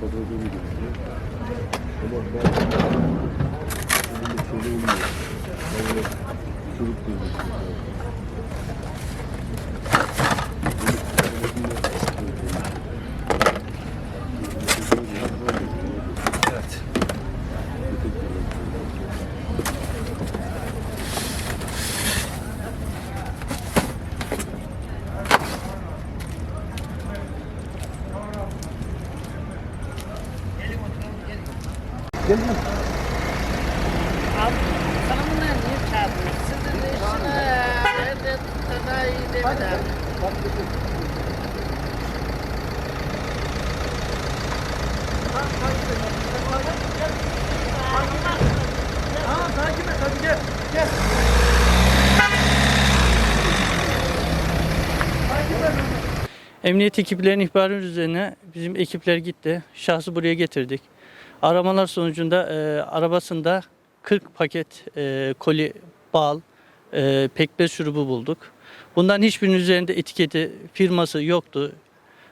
Продолжение следует... Abi sana bunlar niye çağırdın? Sizin işine evde daha iyi dediler. Emniyet ekiplerinin ihbarı üzerine bizim ekipler gitti. Şahsı buraya getirdik. Aramalar sonucunda e, arabasında 40 paket e, koli bal, e, pekmez şurubu bulduk. Bunların hiçbirinin üzerinde etiketi, firması yoktu.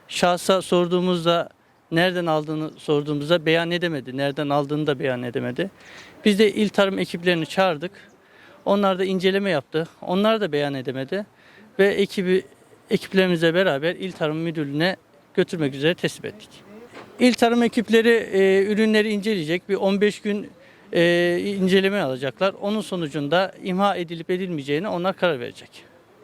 Şahsa sorduğumuzda nereden aldığını sorduğumuzda beyan edemedi. Nereden aldığını da beyan edemedi. Biz de il tarım ekiplerini çağırdık. Onlar da inceleme yaptı. Onlar da beyan edemedi. Ve ekibi ekiplerimizle beraber İl Tarım Müdürlüğü'ne götürmek üzere teslim ettik. İl Tarım ekipleri e, ürünleri inceleyecek. Bir 15 gün e, inceleme alacaklar. Onun sonucunda imha edilip edilmeyeceğine onlar karar verecek.